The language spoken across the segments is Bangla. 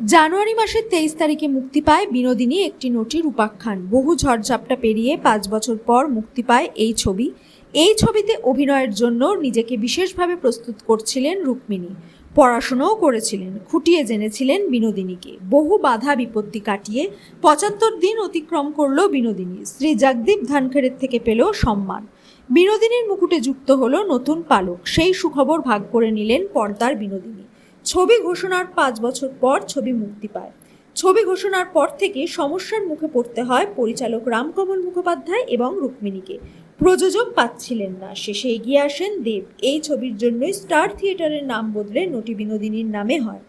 জানুয়ারি মাসের তেইশ তারিখে মুক্তি পায় বিনোদিনী একটি নটির উপাখ্যান। বহু ঝড়ঝাপটা পেরিয়ে পাঁচ বছর পর মুক্তি পায় এই ছবি। এই ছবিতে অভিনয়ের জন্য নিজেকে বিশেষভাবে প্রস্তুত করছিলেন রুক্মিণী। পড়াশোনাও করেছিলেন, খুঁটিয়ে জেনেছিলেন বিনোদিনীকে। বহু বাধা বিপত্তি কাটিয়ে পঁচাত্তর দিন অতিক্রম করল বিনোদিনী। শ্রী জগদীপ ধানখেড়ের থেকে পেল সম্মান। বিনোদিনীর মুকুটে যুক্ত হলো নতুন পালক। সেই সুখবর ভাগ করে নিলেন পর্দার বিনোদিনী। ছবি ঘোষণার পাঁচ বছর পর ছবি মুক্তি পায়। ছবি ঘোষণার পর থেকে সমস্যার মুখে পড়তে হয় পরিচালক রামকমল মুখোপাধ্যায় এবং রুক্মিণীকে। প্রযোজক পাচ্ছিলেন না। শেষে এগিয়ে আসেন দেব। এই ছবির জন্যই স্টার থিয়েটারের নাম বদলে নটি বিনোদিনীর নামে হয়।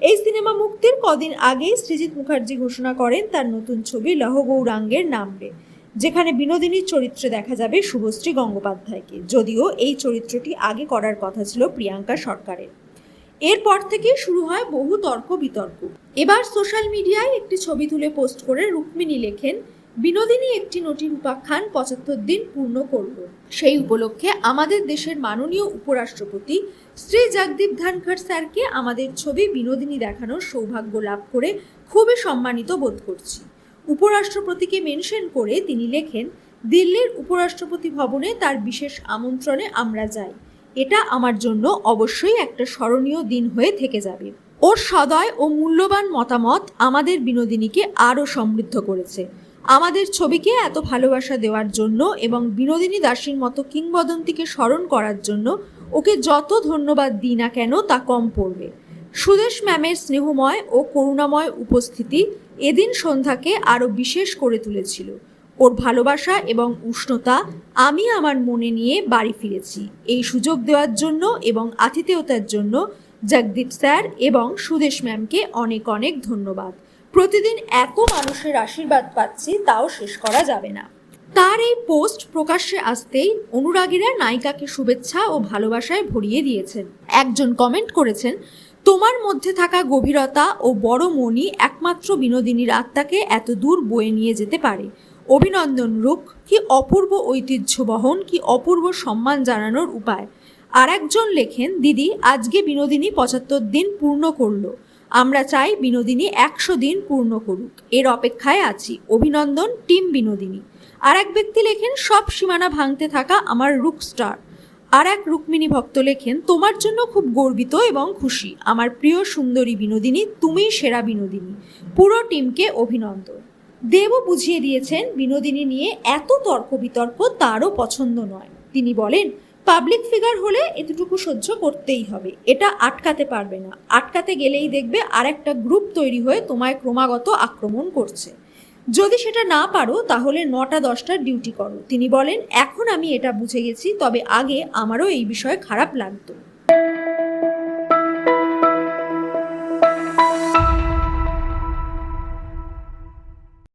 এই সিনেমা মুক্তির কদিন আগেই সৃজিত মুখার্জি ঘোষণা করেন তার নতুন ছবি লহ গৌরাঙ্গের যেখানে বিনোদিনীর চরিত্রে দেখা যাবে শুভশ্রী গঙ্গোপাধ্যায়কে। যদিও এই চরিত্রটি আগে করার কথা ছিল প্রিয়াঙ্কা সরকারের। এরপর থেকে শুরু হয় বহু তর্ক বিতর্ক। এবার সোশ্যাল মিডিয়ায় একটি ছবি তুলে পোস্ট করে রুক্মিণী লেখেন, বিনোদিনী একটি নটির উপাখ্যান পঁচাত্তর দিন পূর্ণ করল। সেই উপলক্ষে আমাদের দেশের মাননীয় উপরাষ্ট্রপতি শ্রী জগদীপ ধনখড় স্যারকে আমাদের ছবি বিনোদিনী দেখানোর সৌভাগ্য লাভ করে খুবই সম্মানিত বোধ করছি। উপরাষ্ট্রপতিকে মেনশন করে তিনি লেখেন, দিল্লির উপরাষ্ট্রপতি ভবনে তার বিশেষ আমন্ত্রণে আমরা যাই। এটা আমার জন্য অবশ্যই একটা স্মরণীয় দিন হয়ে থেকে যাবে। ওর সদয় ও মূল্যবান মতামত আমাদের বিনোদিনীকে আরও সমৃদ্ধ করেছে। আমাদের ছবিকে এত ভালোবাসা দেওয়ার জন্য এবং বিনোদিনী দাসীর মতো কিংবদন্তিকে স্মরণ করার জন্য ওকে যত ধন্যবাদ দিই না কেন তা কম পড়বে। সুদেশ ম্যামের স্নেহময় ও করুণাময় উপস্থিতি এদিন সন্ধ্যাকে আরও বিশেষ করে তুলেছিল। ওর ভালোবাসা এবং উষ্ণতা আমি আমার মনে নিয়ে বাড়ি ফিরেছি। এই সুযোগ দেওয়ার জন্য এবং আতিথেয়তার জন্য জগদীপ স্যার এবং সুদেশ ম্যামকে অনেক অনেক ধন্যবাদ। প্রতিদিন এত মানুষের আশীর্বাদ পাচ্ছি তাও শেষ করা যাবে না। তার এই পোস্ট প্রকাশ্যে আসতেই অনুরাগীরা নায়িকাকে শুভেচ্ছা ও ভালোবাসায় ভরিয়ে দিয়েছেন। একজন কমেন্ট করেছেন, তোমার মধ্যে থাকা গভীরতা ও বড় মনই একমাত্র বিনোদিনীর আত্মাকে এত দূর বয়ে নিয়ে যেতে পারে। অভিনন্দন রূপ, কি অপূর্ব ঐতিহ্য বহন, কি অপূর্ব সম্মান জানানোর উপায়। আর একজন লেখেন, দিদি, আজকে বিনোদিনী পঁচাত্তর দিন পূর্ণ করল। আমরা চাই বিনোদিনী একশো দিন পূর্ণ করুক। এর অপেক্ষায় আছি। অভিনন্দন, টিম বিনোদিনী। আর এক ব্যক্তি লেখেন, সব সীমানা ভাঙতে থাকা আমার রুক স্টার। আর এক রুক্মিণী ভক্ত লেখেন, তোমার জন্য খুব গর্বিত এবং খুশি। আমার প্রিয় সুন্দরী বিনোদিনী, তুমিই সেরা বিনোদিনী। পুরো টিমকে অভিনন্দন। দেবও বুঝিয়ে দিয়েছেন বিনোদিনী নিয়ে এত তর্ক বিতর্ক তারও পছন্দ নয়। তিনি বলেন, পাবলিক ফিগার হলে এতটুকু সহ্য করতেই হবে। এটা আটকাতে পারবে না। আটকাতে গেলেই দেখবে আরেকটা গ্রুপ তৈরি হয়ে তোমায় ক্রমাগত আক্রমণ করছে। যদি সেটা না পারো, তাহলে নটা দশটার ডিউটি করো। তিনি বলেন, এখন আমি এটা বুঝে গেছি, তবে আগে আমারও এই বিষয়ে খারাপ লাগতো।